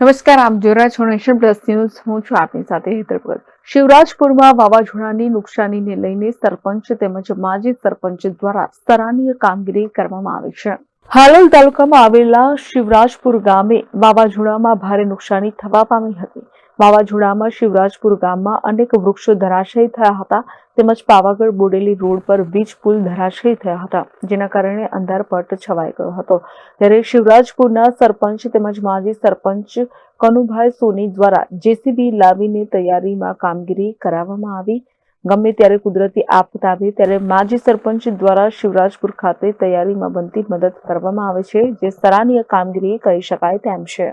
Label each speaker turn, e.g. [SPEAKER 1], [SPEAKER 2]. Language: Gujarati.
[SPEAKER 1] નમસ્કાર, આપ જોઈ રહ્યા છો નેશન પ્લસ ન્યૂઝ. હું છું આપની સાથે હેતર શિવરાજપુરમાં વાવાઝોડાની નુકસાનીને લઈને સરપંચ તેમજ માજી સરપંચ દ્વારા સરાહનીય કામગીરી કરવામાં આવી છે. હાલોલ તાલુકામાં આવેલા શિવરાજપુર ગામે વાવાઝોડામાં ભારે નુકસાની થવા પામી હતી. વાવાઝોડામાં શિવરાજપુર ગામમાં અનેક વૃક્ષો ધરાશયી થયા હતા, તેમજ પાવાગઢ બોડેલી રોડ પર વીજ પુલ ધરાશયી થયા હતા, જેના કારણે અંધારપટ છવાઈ ગયો હતો. ત્યારે શિવરાજપુરના સરપંચ તેમજ માજી સરપંચ કનુભાઈ સોની દ્વારા જેસીબી લાવીને તૈયારીમાં કામગીરી કરાવવામાં આવી. ગમે ત્યારે કુદરતી આફત આવે ત્યારે માજી સરપંચ દ્વારા શિવરાજપુર ખાતે તૈયારીમાં બનતી મદદ કરવામાં આવે છે, જે સરાહનીય કામગીરી કહી શકાય તેમ છે.